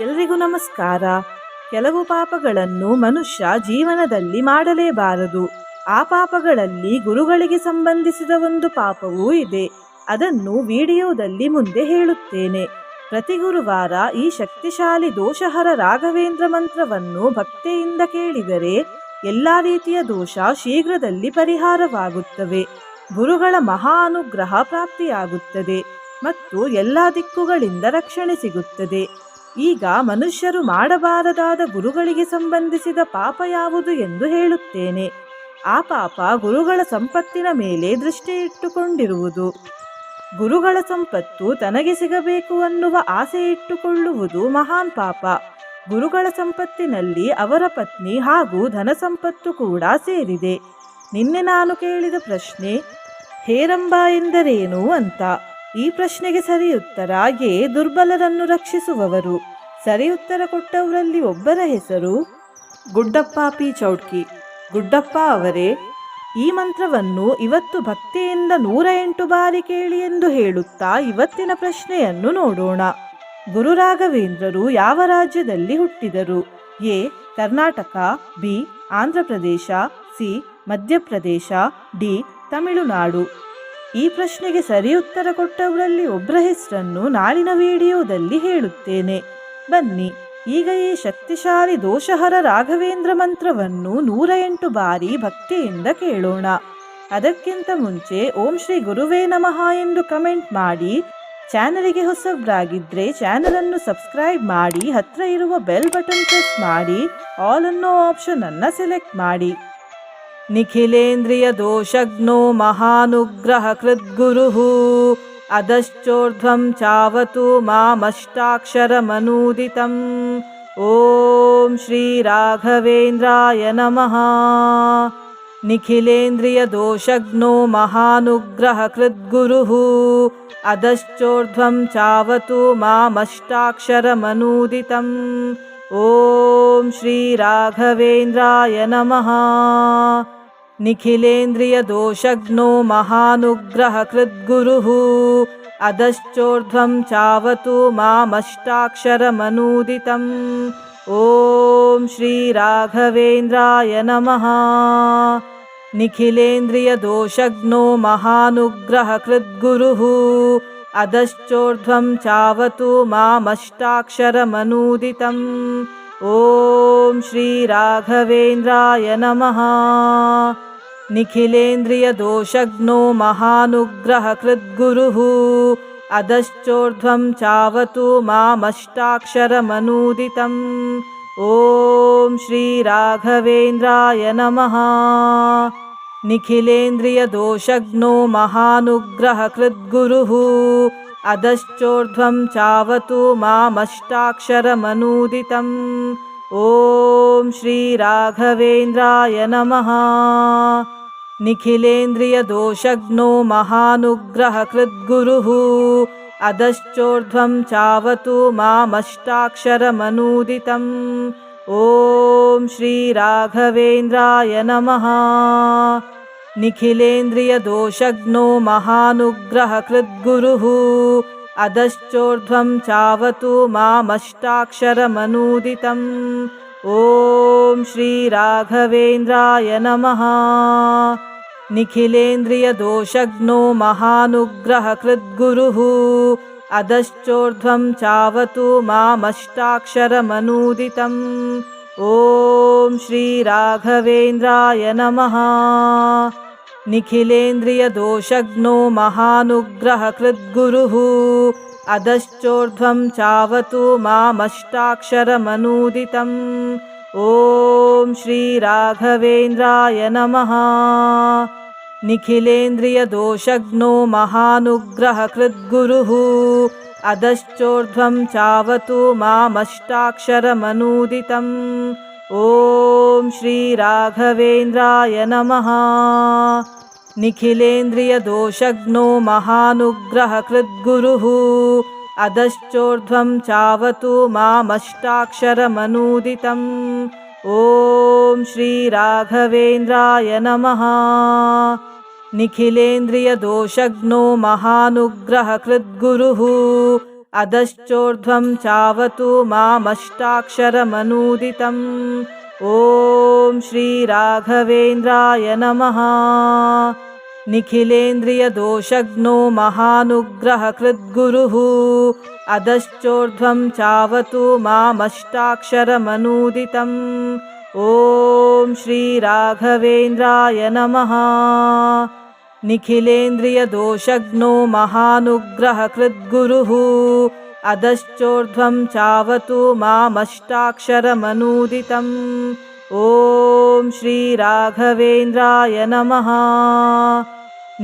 ಎಲ್ರಿಗೂ ನಮಸ್ಕಾರ. ಕೆಲವು ಪಾಪಗಳನ್ನು ಮನುಷ್ಯ ಜೀವನದಲ್ಲಿ ಮಾಡಲೇಬಾರದು. ಆ ಪಾಪಗಳಲ್ಲಿ ಗುರುಗಳಿಗೆ ಸಂಬಂಧಿಸಿದ ಒಂದು ಪಾಪವೂ ಇದೆ. ಅದನ್ನು ವಿಡಿಯೋದಲ್ಲಿ ಮುಂದೆ ಹೇಳುತ್ತೇನೆ. ಪ್ರತಿ ಗುರುವಾರ ಈ ಶಕ್ತಿಶಾಲಿ ದೋಷಹರ ರಾಘವೇಂದ್ರ ಮಂತ್ರವನ್ನು ಭಕ್ತಿಯಿಂದ ಕೇಳಿದರೆ ಎಲ್ಲ ರೀತಿಯ ದೋಷ ಶೀಘ್ರದಲ್ಲಿ ಪರಿಹಾರವಾಗುತ್ತವೆ. ಗುರುಗಳ ಮಹಾ ಅನುಗ್ರಹ ಪ್ರಾಪ್ತಿಯಾಗುತ್ತದೆ ಮತ್ತು ಎಲ್ಲ ದಿಕ್ಕುಗಳಿಂದ ರಕ್ಷಣೆ ಸಿಗುತ್ತದೆ. ಈಗ ಮನುಷ್ಯರು ಮಾಡಬಾರದಾದ ಗುರುಗಳಿಗೆ ಸಂಬಂಧಿಸಿದ ಪಾಪ ಯಾವುದು ಎಂದು ಹೇಳುತ್ತೇನೆ. ಆ ಪಾಪ ಗುರುಗಳ ಸಂಪತ್ತಿನ ಮೇಲೆ ದೃಷ್ಟಿ ಇಟ್ಟುಕೊಂಡಿರುವುದು ಗುರುಗಳ ಸಂಪತ್ತು ತನಗೆ ಸಿಗಬೇಕು ಅನ್ನುವ ಆಸೆ ಇಟ್ಟುಕೊಳ್ಳುವುದು ಮಹಾನ್ ಪಾಪ. ಗುರುಗಳ ಸಂಪತ್ತಿನಲ್ಲಿ ಅವರ ಪತ್ನಿ ಹಾಗೂ ಧನ ಸಂಪತ್ತು ಕೂಡ ಸೇರಿದೆ. ನಿನ್ನೆ ನಾನು ಕೇಳಿದ ಪ್ರಶ್ನೆ, ಹೇರಂಬ ಎಂದರೇನು ಅಂತ? ಈ ಪ್ರಶ್ನೆಗೆ ಸರಿಯುತ್ತರಾಗೆ ದುರ್ಬಲರನ್ನು ರಕ್ಷಿಸುವವರು. ಸರಿ ಉತ್ತರ ಕೊಟ್ಟವರಲ್ಲಿ ಒಬ್ಬರ ಹೆಸರು ಗುಡ್ಡಪ್ಪ ಪಿ. ಚೌಡ್ಕಿ. ಗುಡ್ಡಪ್ಪ ಅವರೇ, ಈ ಮಂತ್ರವನ್ನು ಇವತ್ತು ಭಕ್ತಿಯಿಂದ ನೂರ ಎಂಟು ಬಾರಿ ಕೇಳಿ ಎಂದು ಹೇಳುತ್ತಾ ಇವತ್ತಿನ ಪ್ರಶ್ನೆಯನ್ನು ನೋಡೋಣ. ಗುರು ರಾಘವೇಂದ್ರರು ಯಾವ ರಾಜ್ಯದಲ್ಲಿ ಹುಟ್ಟಿದರು? A. Karnataka, B. Andhra Pradesh, C. Madhya Pradesh, D. Tamil Nadu. ಈ ಪ್ರಶ್ನೆಗೆ ಸರಿ ಉತ್ತರ ಕೊಟ್ಟವರಲ್ಲಿ ಒಬ್ಬರ ಹೆಸರನ್ನು ನಾಳಿನ ವಿಡಿಯೋದಲ್ಲಿ ಹೇಳುತ್ತೇನೆ. ಬನ್ನಿ. ಈಗ ಈ ಶಕ್ತಿಶಾಲಿ ದೋಷಹರ ರಾಘವೇಂದ್ರ ಮಂತ್ರವನ್ನು ನೂರ ಎಂಟು ಬಾರಿ ಭಕ್ತಿಯಿಂದ ಕೇಳೋಣ. ಅದಕ್ಕಿಂತ ಮುಂಚೆ ಓಂ ಶ್ರೀ ಗುರುವೇ ನಮಃ ಎಂದು ಕಮೆಂಟ್ ಮಾಡಿ. ಚಾನಲಿಗೆ ಹೊಸಬ್ರಾಗಿದ್ದರೆ ಚಾನಲನ್ನು ಸಬ್ಸ್ಕ್ರೈಬ್ ಮಾಡಿ, ಹತ್ರ ಇರುವ ಬೆಲ್ ಬಟನ್ ಪ್ರೆಸ್ ಮಾಡಿ, ಆಲ್ ಅನ್ನೋ ಆಪ್ಷನ್ ಅನ್ನ ಸೆಲೆಕ್ಟ್ ಮಾಡಿ. ನಿಖಿಲೇಂದ್ರಿಯ ದೋಷಗ್ನೋ ಮಹಾನುಗ್ರಹ ಕೃದ್ಗುರುಃ अधश्चोर्ध्वं चावतु मामष्टाक्षरमनूदितम्। ॐ श्रीराघवेन्द्राय नमः। निखिलेन्द्रियदोषग्नो महानुग्रहकृद्गुरुः। अधश्चोर्ध्वं चावतु मामष्टाक्षरमनूदितम्। ॐ श्रीराघवेन्द्राय नमः। निखिलेन्द्रियदोषज्ञो महानुग्रहकृद्गुरुः। अधश्चोर्ध्वं चावतु मामष्टाक्षरमनूदितम्। ॐ श्रीराघवेन्द्राय नमः। निखिलेन्द्रियदोषज्ञो महानुग्रहकृद्गुरुः। अधश्चोर्ध्वं चावतु मामष्टाक्षरमनूदितम्। ॐ श्रीराघवेन्द्राय नमः। निखिलेन्द्रियदोषग्नो महानुग्रहकृद्गुरुः। अधश्चोर्ध्वं चावतु मामष्टाक्षरमनूदितम्। ॐ श्रीराघवेन्द्राय नमः। निखिलेन्द्रियदोषग्नो महानुग्रहकृद्गुरुः। अधश्चोर्ध्वं चावतु मामष्टाक्षरमनूदितम्। ॐ श्रीराघवेन्द्राय नमः। निखिलेन्द्रियदोषज्ञो महानुग्रहकृद्गुरुः। अधश्चोर्ध्वं चावतु मामष्टाक्षरमनूदितम्। ॐ श्रीराघवेन्द्राय नमः। निखिलेन्द्रियदोषग्नो महानुग्रहकृद्गुरुः। अधश्चोर्ध्वं चावतु मामष्टाक्षरमनूदितम् ॐ श्रीराघवेन्द्राय नमः। निखिलेन्द्रियदोषग्नो महानुग्रहकृद्गुरुः। अधश्चोर्ध्वं चावतु मामष्टाक्षरमनुदितम् ॐ श्रीराघवेन्द्राय नमः। निखिलेन्द्रियदोषग्नो महानुग्रहकृद्गुरुः। अधश्चोर्ध्वं चावतु मामष्टाक्षरमनूदितम्। ॐ श्रीराघवेन्द्राय नमः। निखिलेन्द्रियदोषग्नो महानुग्रहकृद्गुरुः। अधश्चोर्ध्वं चावतु मामष्टाक्षरमनूदितम्। ॐ श्रीराघवेन्द्राय नमः। निखिलेन्द्रियदोषग्नो महानुग्रहकृद्गुरुः। अधश्चोर्ध्वं चावतु मामष्टाक्षरमनूदितम्। ॐ श्रीराघवेन्द्राय नमः। निखिलेन्द्रियदोषग्नो महानुग्रहकृद्गुरुः। अधश्चोर्ध्वं चावतु मामष्टाक्षरमनूदितम्। ॐ श्रीराघवेन्द्राय नमः। निखिलेन्द्रियदोषग्नो महानुग्रहकृद्गुरुः। अधश्चोर्ध्वं चावतु मामष्टाक्षरमनूदितम्। ॐ श्रीराघवेन्द्राय नमः। निखिलेन्द्रियदोषग्नो महानुग्रहकृद्गुरुः। अधश्चोर्ध्वं चावतु मामष्टाक्षरमनूदितम्। ॐ श्रीराघवेन्द्राय नमः।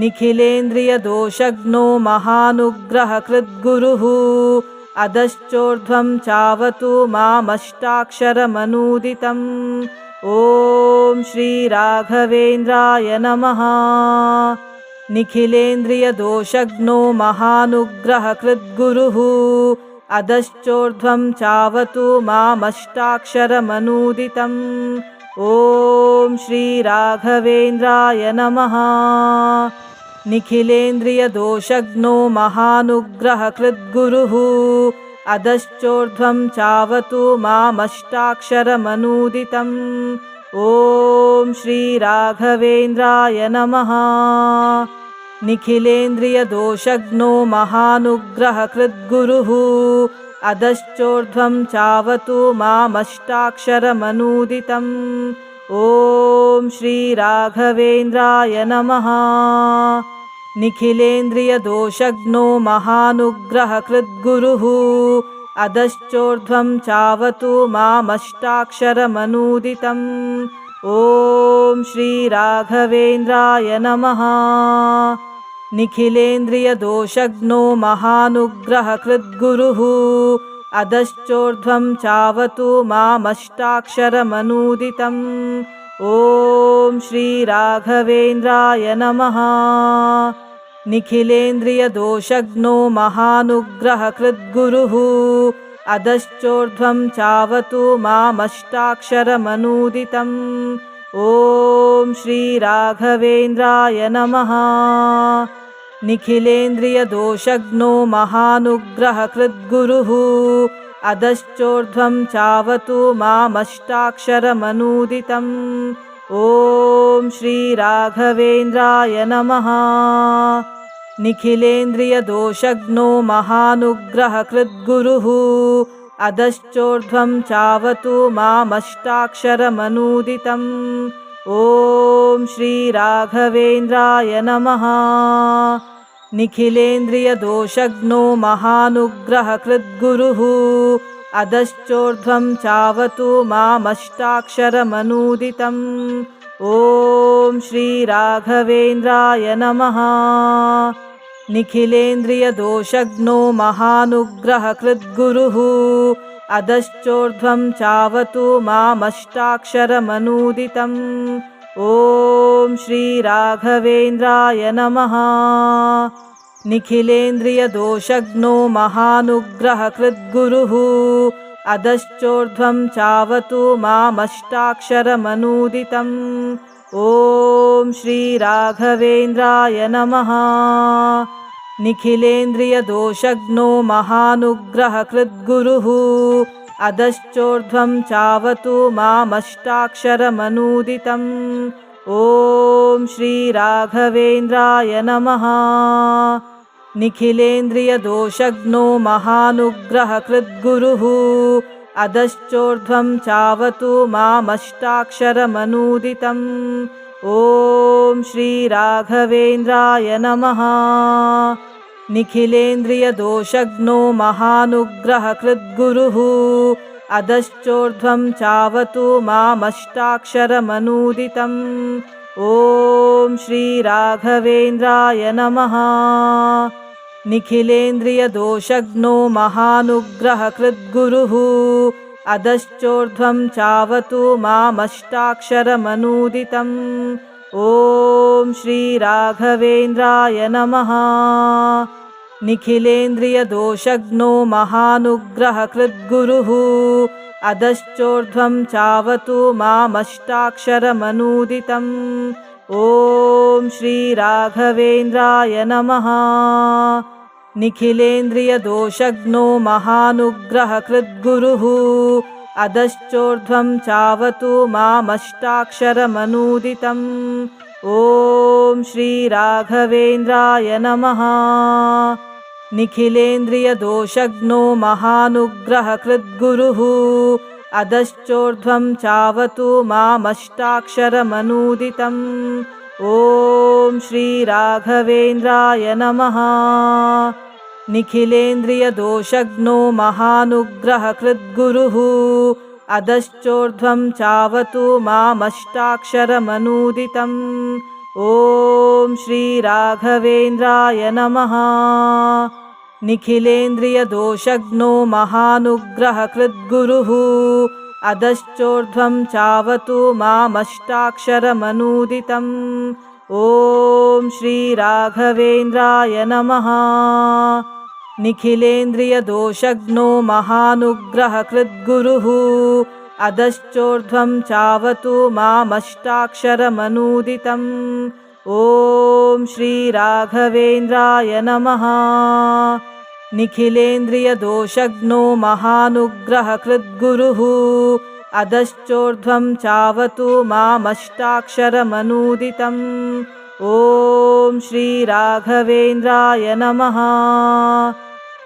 निखिलेन्द्रियदोषग्नो महानुग्रहकृद्गुरुः। अधश्चोर्ध्वं चावतु मामष्टाक्षरमनूदितम्। ॐ श्रीराघवेन्द्राय नमः। निखिलेन्द्रियदोषग्नो महानुग्रहकृद्गुरुः। अधश्चोर्ध्वं चावतु मामष्टाक्षरमनूदितम्। ॐ श्रीराघवेन्द्राय नमः। निखिलेन्द्रियदोषग्नो महानुग्रहकृद्गुरुः। अधश्चोर्ध्वं चावतु मामष्टाक्षरमनूदितम् ॐ श्रीराघवेन्द्राय नमः। निखिलेन्द्रियदोषग्नो महानुग्रहकृद्गुरुः। अधश्चोर्ध्वं चावतु मामष्टाक्षरमनूदितम्। ॐ श्रीराघवेन्द्राय नमः। निखिलेन्द्रियदोषग्नो महानुग्रहकृद्गुरुः अधश्चोर्ध्वं चावतु मामष्टाक्षरमनूदितम्। ॐ श्रीराघवेन्द्राय नमः। निखिलेन्द्रियदोषग्नो महानुग्रहकृद्गुरुः। अधश्चोर्ध्वं चावतु मामष्टाक्षरमनूदितम्। ॐ श्रीराघवेन्द्राय नमः निखिलेन्द्रियदोषग्नो महानुग्रहकृद्गुरुः। अधश्चोर्ध्वं चावतु मामष्टाक्षरमनूदितम्। ॐ श्रीराघवेन्द्राय नमः। निखिलेन्द्रियदोषग्नो महानुग्रहकृद्गुरुः। अधश्चोर्ध्वं चावतु मामष्टाक्षरमनूदितम् ॐ श्रीराघवेन्द्राय नमः। निखिलेन्द्रियदोषग्नो महानुग्रहकृद्गुरुः। अधश्चोर्ध्वं चावतु मामष्टाक्षरमनूदितम्। ॐ श्रीराघवेन्द्राय नमः। निखिलेन्द्रियदोषग्नो महानुग्रहकृद्गुरुः अधश्चोर्ध्वं चावतु मामष्टाक्षरमनूदितम् ॐ श्रीराघवेन्द्राय नमः। निखिलेन्द्रियदोषग्नो महानुग्रहकृद्गुरुः। अधश्चोर्ध्वं चावतु मामष्टाक्षरमनूदितम् ॐ श्रीराघवेन्द्राय नमः निखिलेन्द्रियदोषग्नो महानुग्रहकृद्गुरुः। अधश्चोर्ध्वं चावतु मामष्टाक्षरमनूदितम्। ॐ श्रीराघवेन्द्राय नमः। निखिलेन्द्रियदोषग्नो महानुग्रहकृद्गुरुः। अधश्चोर्ध्वं चावतु मामष्टाक्षरमनूदितम् ॐ श्रीराघवेन्द्राय नमः। निखिलेन्द्रियदोषग्नो महानुग्रहकृद्गुरुः। अधश्चोर्ध्वं चावतु मामष्टाक्षरमनूदितम्। ॐ श्रीराघवेन्द्राय नमः। निखिलेन्द्रियदोषग्नो महानुग्रहकृद्गुरुः अधश्चोर्ध्वं चावतु मामष्टाक्षरमनूदितम्। ॐ श्रीराघवेन्द्राय नमः। निखिलेन्द्रियदोषग्नो महानुग्रहकृद्गुरुः। अधश्चोर्ध्वं चावतु मामष्टाक्षरमनूदितम्। ॐ श्रीराघवेन्द्राय नमः निखिलेन्द्रियदोषग्नो महानुग्रहकृद्गुरुः। अधश्चोर्ध्वं चावतु मामष्टाक्षरमनूदितम्। ॐ श्रीराघवेन्द्राय नमः। निखिलेन्द्रियदोषग्नो महानुग्रहकृद्गुरुः। अधश्चोर्ध्वं चावतु मामष्टाक्षरमनूदितम्। ॐ श्रीराघवेन्द्राय नमः निखिलेन्द्रियदोषग्नो महानुग्रहकृद्गुरुः। अधश्चोर्ध्वं चावतु मामष्टाक्षरमनूदितम्। ॐ श्रीराघवेन्द्राय नमः। निखिलेन्द्रियदोषज्ञो महानुग्रहकृद्गुरुः। अधश्चोर्ध्वं चावतु मामष्टाक्षरमनूदितम् ॐ श्रीराघवेन्द्राय नमः। निखिलेन्द्रियदोषज्ञो महानुग्रहकृद्गुरुः। अधश्चोर्ध्वं चावतु मामष्टाक्षरमनूदितम्। ॐ श्रीराघवेन्द्राय नमः। निखिलेन्द्रियदोषज्ञो महानुग्रहकृद्गुरुः अधश्चोर्ध्वं चावतु मामष्टाक्षरमनूदितम्। ॐ श्रीराघवेन्द्राय नमः। निखिलेन्द्रियदोषज्ञो महानुग्रहकृद्गुरुः। अधश्चोर्ध्वं चावतु मामष्टाक्षरमनूदितम्। ॐ श्रीराघवेन्द्राय नमः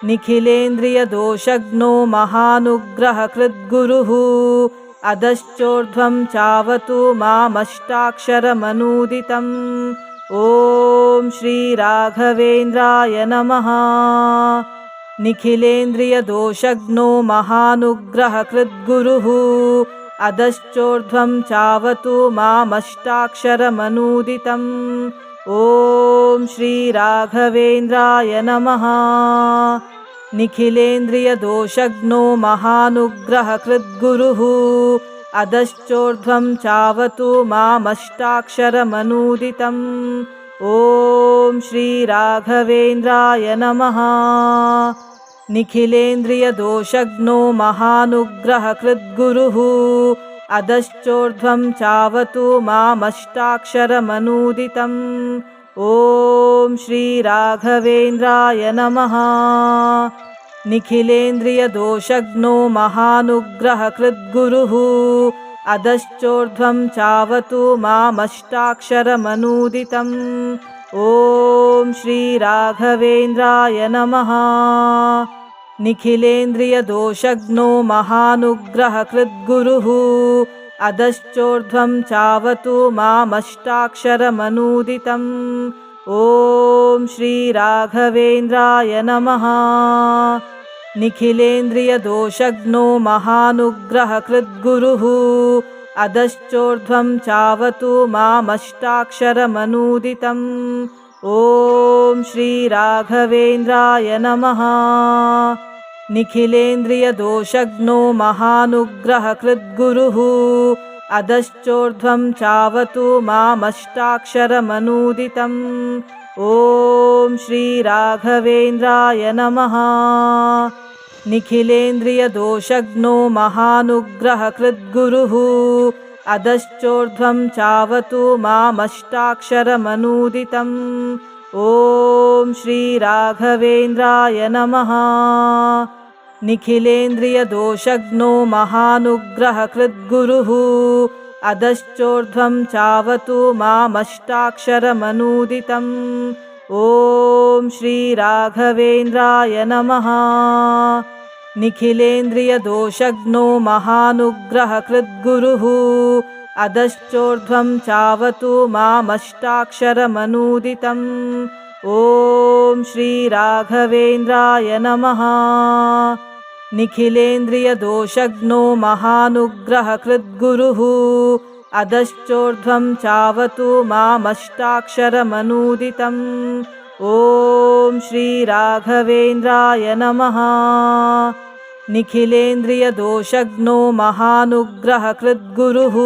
निखिलेन्द्रियदोषज्ञो महानुग्रहकृद्गुरुः। अधश्चोर्ध्वं चावतु मामष्टाक्षरमनूदितम्। ॐ श्रीराघवेन्द्राय नमः। निखिलेन्द्रियदोषज्ञो महानुग्रहकृद्गुरुः। अधश्चोर्ध्वं चावतु मामष्टाक्षरमनूदितम्। ॐ श्रीराघवेन्द्राय नमः निखिलेन्द्रियदोषज्ञो महानुग्रहकृद्गुरुः। अधश्चोर्ध्वं चावतु मामष्टाक्षरमनूदितम्। ॐ श्रीराघवेन्द्राय नमः। निखिलेन्द्रियदोषज्ञो महानुग्रहकृद्गुरुः। अधश्चोर्ध्वं चावतु मामष्टाक्षरमनूदितम् ॐ श्रीराघवेन्द्राय नमः। निखिलेन्द्रियदोषज्ञो महानुग्रहकृद्गुरुः। अधश्चोर्ध्वं चावतु मामष्टाक्षरमनूदितम्। ॐ श्रीराघवेन्द्राय नमः। निखिलेन्द्रियदोषज्ञो महानुग्रहकृद्गुरुः अधश्चोर्ध्वं चावतु मामष्टाक्षरमनूदितम्। ॐ श्रीराघवेन्द्राय नमः। निखिलेन्द्रियदोषज्ञो महानुग्रहकृद्गुरुः। अधश्चोर्ध्वं चावतु मामष्टाक्षरमनूदितम्। ॐ श्रीराघवेन्द्राय नमः निखिलेन्द्रियदोषज्ञो महानुग्रहकृद्गुरुः। अधश्चोर्ध्वं चावतु मामष्टाक्षरमनूदितम्। ॐ श्रीराघवेन्द्राय नमः। निखिलेन्द्रियदोषज्ञो महानुग्रहकृद्गुरुः। अधश्चोर्ध्वं चावतु मामष्टाक्षरमनूदितम् ॐ श्रीराघवेन्द्राय नमः। निखिलेन्द्रियदोषज्ञो महानुग्रहकृद्गुरुः। अधश्चोर्ध्वं चावतु मामष्टाक्षरमनूदितम्। ॐ श्रीराघवेन्द्राय नमः। निखिलेन्द्रियदोषज्ञो महानुग्रहकृद्गुरुः अधश्चोर्ध्वं चावतु मामष्टाक्षरमनूदितम् ॐ श्रीराघवेन्द्राय नमः। निखिलेन्द्रियदोषज्ञो महानुग्रहकृद्गुरुः। अधश्चोर्ध्वं चावतु मामष्टाक्षरमनूदितम् ॐ श्रीराघवेन्द्राय नमः निखिलेन्द्रियदोषज्ञो महानुग्रहकृद्गुरुः।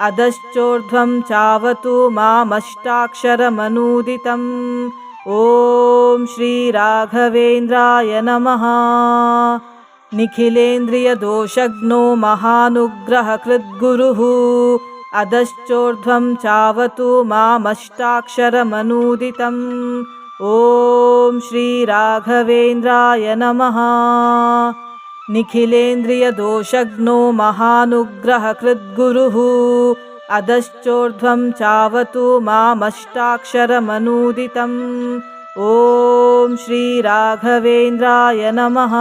अधश्चोर्ध्वं चावतु मामष्टाक्षरमनूदितम्। ॐ श्रीराघवेन्द्राय नमः। निखिलेन्द्रियदोषज्ञो महानुग्रहकृद्गुरुः। अधश्चोर्ध्वं चावतु मामष्टाक्षरमनूदितम् ॐ श्रीराघवेन्द्राय नमः। निखिलेन्द्रियदोषज्ञो महानुग्रहकृद्गुरुः। अधश्चोर्ध्वं चावतु मामष्टाक्षरमनूदितम्। ॐ श्रीराघवेन्द्राय नमः।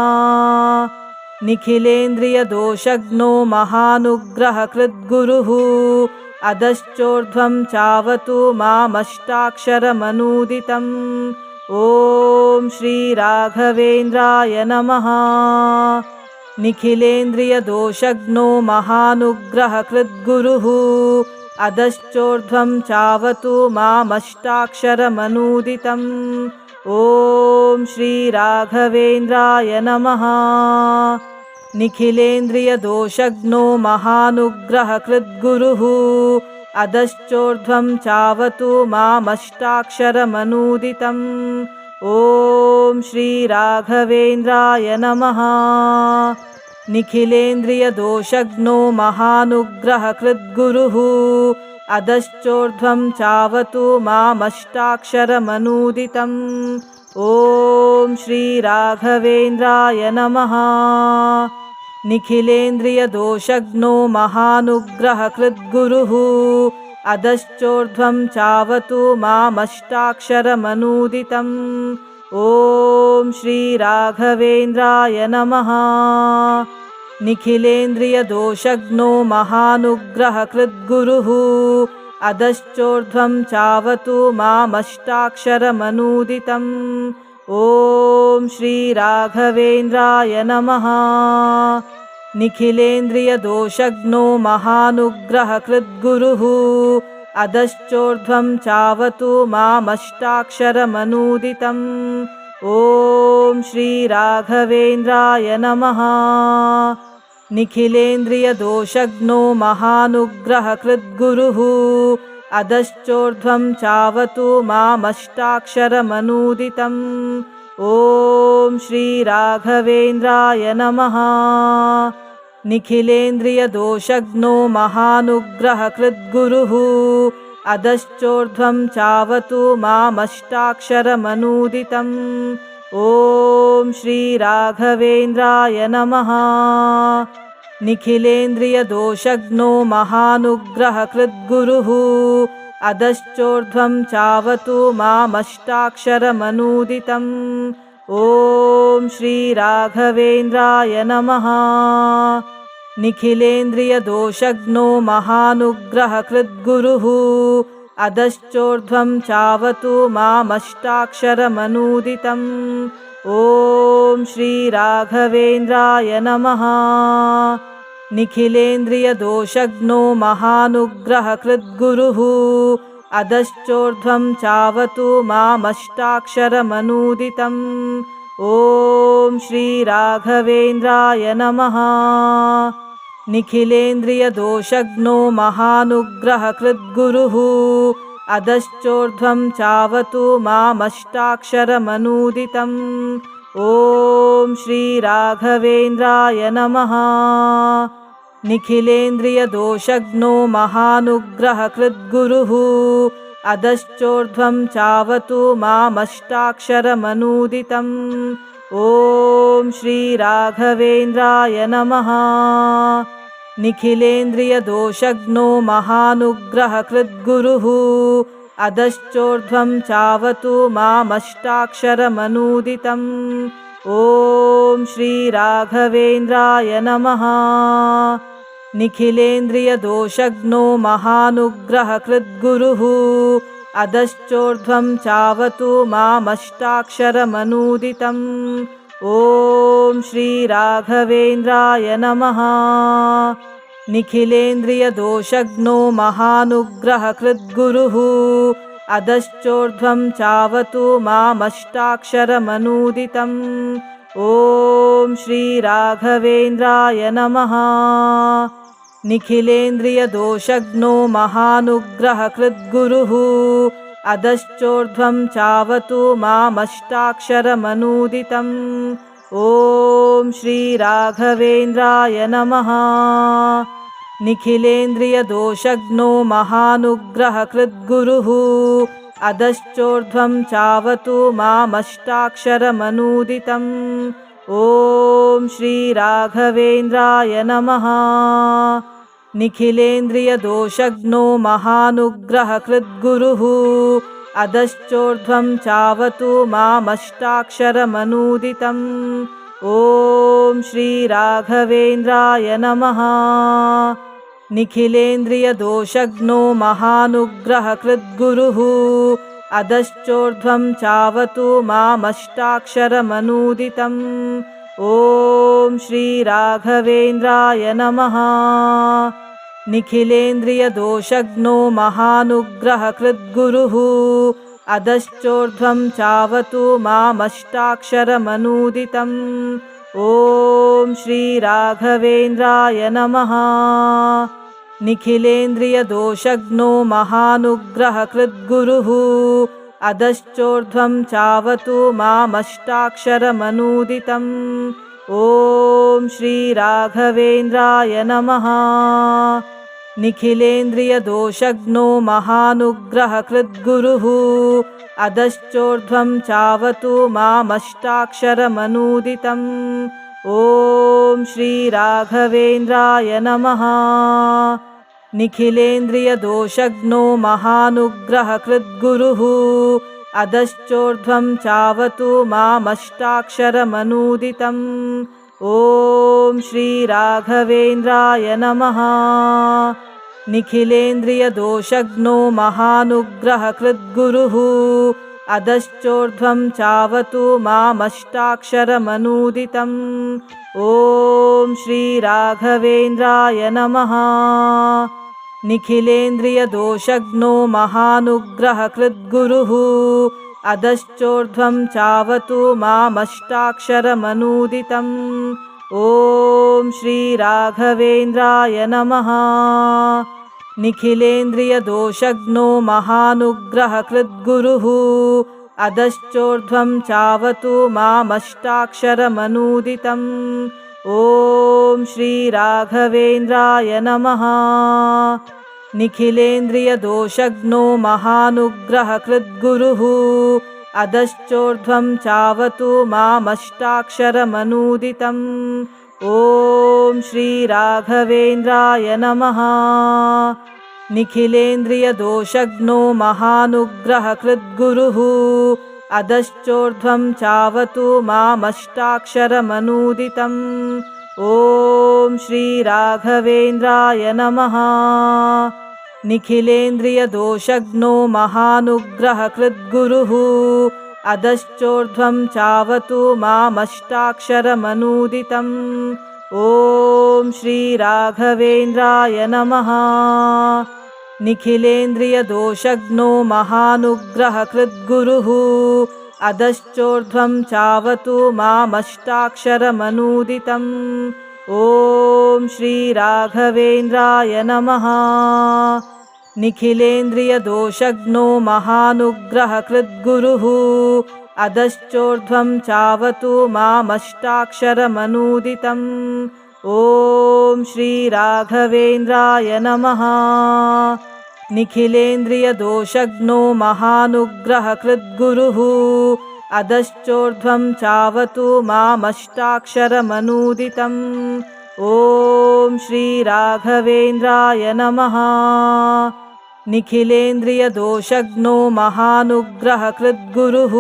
निखिलेन्द्रियदोषज्ञो महानुग्रहकृद्गुरुः अधश्चोर्ध्वं चावतु मामष्टाक्षरमनूदितम्। ॐ श्रीराघवेन्द्राय नमः। निखिलेन्द्रियदोषज्ञो महानुग्रहकृद्गुरुः। अधश्चोर्ध्वं चावतु मामष्टाक्षरमनूदितम्। ॐ श्रीराघवेन्द्राय नमः निखिलेन्द्रियदोषज्ञो महानुग्रहकृद्गुरुः। अधश्चोर्ध्वं चावतु मामष्टाक्षरमनूदितम्। ॐ श्रीराघवेन्द्राय नमः। निखिलेन्द्रियदोषज्ञो महानुग्रहकृद्गुरुः। अधश्चोर्ध्वं चावतु मामष्टाक्षरमनूदितम्। ॐ श्रीराघवेन्द्राय नमः निखिलेन्द्रियदोषज्ञो महानुग्रहकृद्गुरुः। अधश्चोर्ध्वं चावतु मामष्टाक्षरमनूदितम्। ॐ श्रीराघवेन्द्राय नमः। निखिलेन्द्रियदोषज्ञो महानुग्रहकृद्गुरुः। अधश्चोर्ध्वं चावतु मामष्टाक्षरमनूदितम् ॐ श्रीराघवेन्द्राय नमः। निखिलेन्द्रियदोषज्ञो महानुग्रहकृद्गुरुः। अधश्चोर्ध्वं चावतु मामष्टाक्षरमनूदितम्। ॐ श्रीराघवेन्द्राय नमः। निखिलेन्द्रियदोषज्ञो महानुग्रहकृद्गुरुः अधश्चोर्ध्वं चावतु मामष्टाक्षरमनूदितम्। ॐ श्रीराघवेन्द्राय नमः। निखिलेन्द्रियदोषज्ञो महानुग्रहकृद्गुरुः। अधश्चोर्ध्वं चावतु मामष्टाक्षरमनूदितम्। ॐ श्रीराघवेन्द्राय नमः निखिलेन्द्रियदोषज्ञो महानुग्रहकृद्गुरुः। अधश्चोर्ध्वं चावतु मामष्टाक्षरमनूदितम्। ॐ श्रीराघवेन्द्राय नमः। निखिलेन्द्रियदोषज्ञो महानुग्रहकृद्गुरुः। अधश्चोर्ध्वं चावतु मामष्टाक्षरमनूदितम् ॐ श्रीराघवेन्द्राय नमः। निखिलेन्द्रियदोषज्ञो महानुग्रहकृद्गुरुः। अधश्चोर्ध्वं चावतु मामष्टाक्षरमनूदितम्। ॐ श्रीराघवेन्द्राय नमः। निखिलेन्द्रियदोषज्ञो महानुग्रहकृद्गुरुः अधश्चोर्ध्वं चावतु मामष्टाक्षरमनूदितम्। ॐ श्रीराघवेन्द्राय नमः। निखिलेन्द्रियदोषज्ञो महानुग्रहकृद्गुरुः। अधश्चोर्ध्वं चावतु मामष्टाक्षरमनूदितम्। ॐ श्रीराघवेन्द्राय नमः निखिलेन्द्रियदोषज्ञो महानुग्रहकृद्गुरुः। अधश्चोर्ध्वं चावतु मामष्टाक्षरमनूदितम्। ॐ श्रीराघवेन्द्राय नमः। निखिलेन्द्रियदोषज्ञो महानुग्रहकृद्गुरुः। अधश्चोर्ध्वं चावतु मामष्टाक्षरमनूदितम् ॐ श्रीराघवेन्द्राय नमः। निखिलेन्द्रियदोषज्ञो महानुग्रहकृद्गुरुः। अधश्चोर्ध्वं चावतु मामष्टाक्षरमनूदितम्। ॐ श्रीराघवेन्द्राय नमः। निखिलेन्द्रियदोषज्ञो महानुग्रहकृद्गुरुः अधश्चोर्ध्वं चावतु मामष्टाक्षरमनूदितम् ॐ श्रीराघवेन्द्राय नमः। निखिलेन्द्रियदोषज्ञो महानुग्रहकृद्गुरुः। अधश्चोर्ध्वं चावतु मामष्टाक्षरमनूदितम् ॐ श्रीराघवेन्द्राय नमः निखिलेन्द्रियदोषज्ञो महानुग्रहकृद्गुरुः। अधश्चोर्ध्वं चावतु मामष्टाक्षरमनूदितम्। ॐ श्रीराघवेन्द्राय नमः। निखिलेन्द्रियदोषज्ञो महानुग्रहकृद्गुरुः। अधश्चोर्ध्वं चावतु मामष्टाक्षरमनूदितम् ॐ श्रीराघवेन्द्राय नमः। निखिलेन्द्रियदोषग्नो महानुग्रहकृद्गुरुः। अधश्चोर्ध्वं चावतु मामष्टाक्षरमनूदितम् ॐ श्रीराघवेन्द्राय नमः। निखिलेन्द्रियदोषग्नो महानुग्रहकृद्गुरुः अधश्चोर्ध्वं चावतु मामष्टाक्षरमनूदितम्। ॐ श्रीराघवेन्द्राय नमः। निखिलेन्द्रियदोषग्नो महानुग्रहकृद्गुरुः। अधश्चोर्ध्वं चावतु मामष्टाक्षरमनूदितम्। ॐ श्रीराघवेन्द्राय नमः निखिलेन्द्रियदोषग्नो महानुग्रहकृद्गुरुः। अधश्चोर्ध्वं चावतु मामष्टाक्षरमनूदितम्। ॐ श्रीराघवेन्द्राय नमः। निखिलेन्द्रियदोषग्नो महानुग्रहकृद्गुरुः। अधश्चोर्ध्वं चावतु मामष्टाक्षरमनूदितम्। ॐ श्रीराघवेन्द्राय नमः निखिलेन्द्रियदोषग्नो महानुग्रहकृद्गुरुः। अधश्चोर्ध्वं चावतु मामष्टाक्षरमनूदितम्। ॐ श्रीराघवेन्द्राय नमः। निखिलेन्द्रियदोषग्नो महानुग्रहकृद्गुरुः। अधश्चोर्ध्वं चावतु मामष्टाक्षरमनूदितम् ॐ श्रीराघवेन्द्राय नमः। निखिलेन्द्रियदोषग्नो महानुग्रहकृद्गुरुः। अधश्चोर्ध्वं चावतु मामष्टाक्षरमनूदितम्। ॐ श्रीराघवेन्द्राय नमः। निखिलेन्द्रियदोषग्नो महानुग्रहकृद्गुरुः अधश्चोर्ध्वं चावतु मामष्टाक्षरमनूदितम्। ॐ श्रीराघवेन्द्राय नमः। निखिलेन्द्रियदोषग्नो महानुग्रहकृद्गुरुः। अधश्चोर्ध्वं चावतु मामष्टाक्षरमनूदितम्। ॐ श्रीराघवेन्द्राय नमः निखिलेन्द्रियदोषग्नो महानुग्रहकृद्गुरुः। अधश्चोर्ध्वं चावतु मामष्टाक्षरमनूदितम्। ॐ श्रीराघवेन्द्राय नमः। निखिलेन्द्रियदोषग्नो महानुग्रहकृद्गुरुः। अधश्चोर्ध्वं चावतु मामष्टाक्षरमनूदितम्। ॐ श्रीराघवेन्द्राय नमः निखिलेन्द्रियदोषग्नो महानुग्रहकृद्गुरुः। अधश्चोर्ध्वं चावतु मामष्टाक्षरमनूदितम्। ॐ श्रीराघवेन्द्राय नमः। निखिलेन्द्रियदोषग्नो महानुग्रहकृद्गुरुः।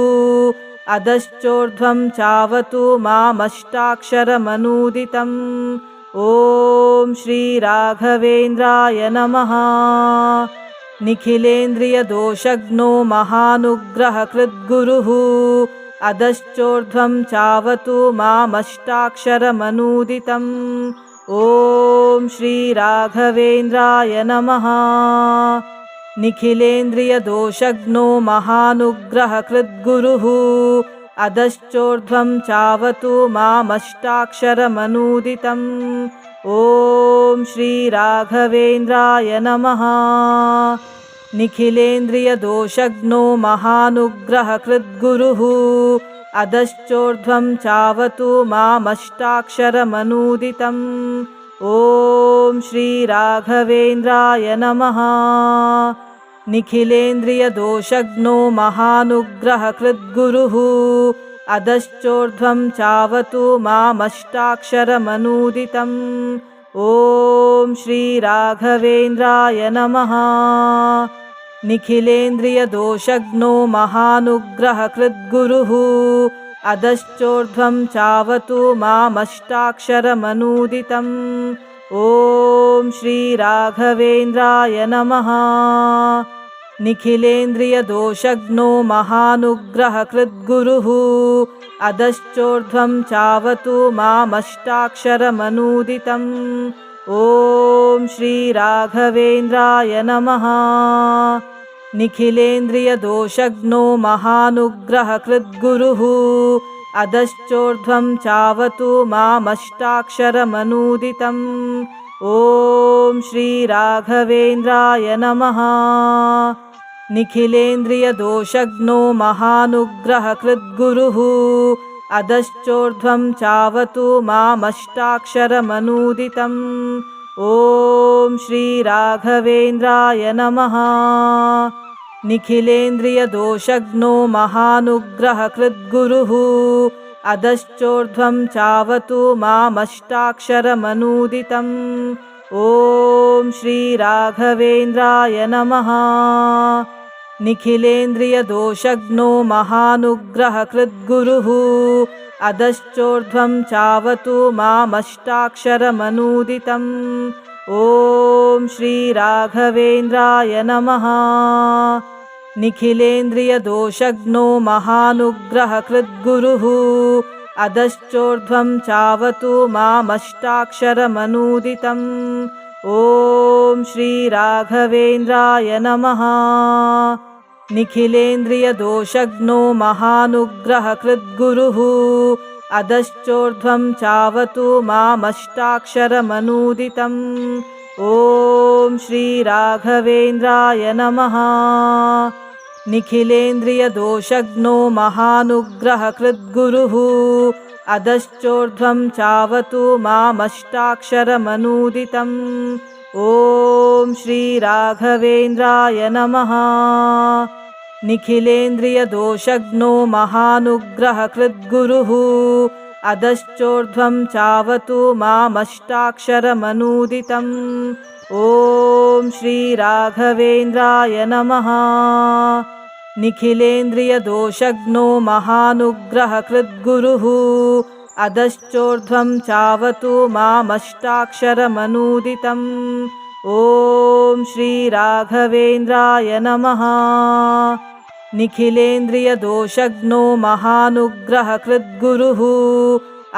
अधश्चोर्ध्वं चावतु मामष्टाक्षरमनूदितम्। ॐ श्रीराघवेन्द्राय नमः निखिलेन्द्रियदोषग्नो महानुग्रहकृद्गुरुः। अधश्चोर्ध्वं चावतु मामष्टाक्षरमनूदितम्। ॐ श्रीराघवेन्द्राय नमः। निखिलेन्द्रियदोषग्नो महानुग्रहकृद्गुरुः। अधश्चोर्ध्वं चावतु मामष्टाक्षरमनूदितम्। ॐ श्रीराघवेन्द्राय नमः निखिलेन्द्रियदोषग्नो महानुग्रहकृद्गुरुः। अधश्चोर्ध्वं चावतु मामष्टाक्षरमनूदितम्। ॐ श्रीराघवेन्द्राय नमः। निखिलेन्द्रियदोषग्नो महानुग्रहकृद्गुरुः। अधश्चोर्ध्वं चावतु मामष्टाक्षरमनूदितम्। ॐ श्रीराघवेन्द्राय नमः निखिलेन्द्रियदोषग्नो महानुग्रहकृद्गुरुः अधश्चोर्ध्वं चावतु मामष्टाक्षरमनूदितम्। ॐ श्रीराघवेन्द्राय नमः। निखिलेन्द्रियदोषज्ञो महानुग्रहकृद्गुरुः अधश्चोर्ध्वं चावतु मामष्टाक्षरमनूदितम् ॐ श्रीराघवेन्द्राय नमः। निखिलेन्द्रियदोषज्ञो महानुग्रहकृद्गुरुः। अधश्चोर्ध्वं चावतु मामष्टाक्षरमनूदितम्। ॐ श्रीराघवेन्द्राय नमः। निखिलेन्द्रियदोषज्ञो महानुग्रहकृद्गुरुः अधश्चोर्ध्वं चावतु मामष्टाक्षरमनूदितम्। ॐ श्रीराघवेन्द्राय नमः। निखिलेन्द्रियदोषज्ञो महानुग्रहकृद्गुरुः। अधश्चोर्ध्वं चावतु मामष्टाक्षरमनूदितम्। ॐ श्रीराघवेन्द्राय नमः निखिलेन्द्रियदोषज्ञो महानुग्रहकृद्गुरुः। अधश्चोर्ध्वं चावतु मामष्टाक्षरमनूदितम्। ॐ श्रीराघवेन्द्राय नमः। निखिलेन्द्रियदोषज्ञो महानुग्रहकृद्गुरुः। अधश्चोर्ध्वं चावतु मामष्टाक्षरमनूदितम् ॐ श्रीराघवेन्द्राय नमः। निखिलेन्द्रियदोषज्ञो महानुग्रहकृद्गुरुः। अधश्चोर्ध्वं चावतु मामष्टाक्षरमनूदितम्। ॐ श्रीराघवेन्द्राय नमः। निखिलेन्द्रियदोषज्ञो महानुग्रहकृद्गुरुः अधश्चोर्ध्वं चावतु मामष्टाक्षरमनूदितम् ॐ श्रीराघवेन्द्राय नमः। निखिलेन्द्रियदोषज्ञो महानुग्रहकृद्गुरुः। अधश्चोर्ध्वं चावतु मामष्टाक्षरमनूदितम् ॐ श्रीराघवेन्द्राय नमः निखिलेन्द्रियदोषज्ञो महानुग्रहकृद्गुरुः। अधश्चोर्ध्वं चावतु मामष्टाक्षरमनूदितम्। ॐ श्रीराघवेन्द्राय नमः। निखिलेन्द्रियदोषज्ञो महानुग्रहकृद्गुरुः।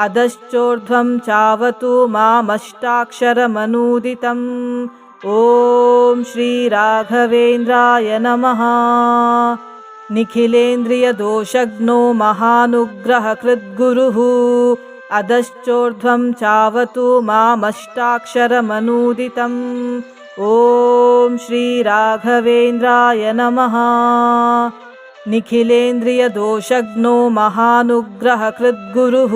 अधश्चोर्ध्वं चावतु मामष्टाक्षरमनूदितम् ॐ श्रीराघवेन्द्राय नमः। निखिलेन्द्रियदोषज्ञो महानुग्रहकृद्गुरुः। अधश्चोर्ध्वं चावतु मामष्टाक्षरमनूदितम् ॐ श्रीराघवेन्द्राय नमः। निखिलेन्द्रियदोषज्ञो महानुग्रहकृद्गुरुः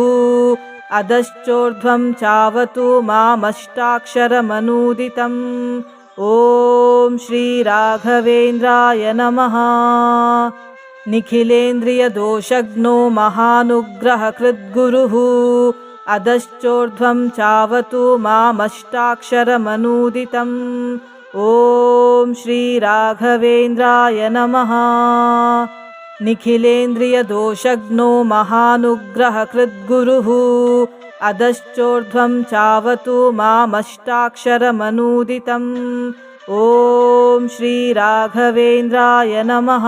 अधश्चोर्ध्वं चावतु मामष्टाक्षरमनूदितम् ॐ श्रीराघवेन्द्राय नमः। निखिलेन्द्रियदोषज्ञो महानुग्रहकृद्गुरुः। अधश्चोर्ध्वं चावतु मामष्टाक्षरमनूदितम् ॐ श्रीराघवेन्द्राय नमः निखिलेन्द्रियदोषज्ञो महानुग्रहकृद्गुरुः अधश्चोर्ध्वं चावतु मामष्टाक्षरमनूदितम्। ॐ श्रीराघवेन्द्राय नमः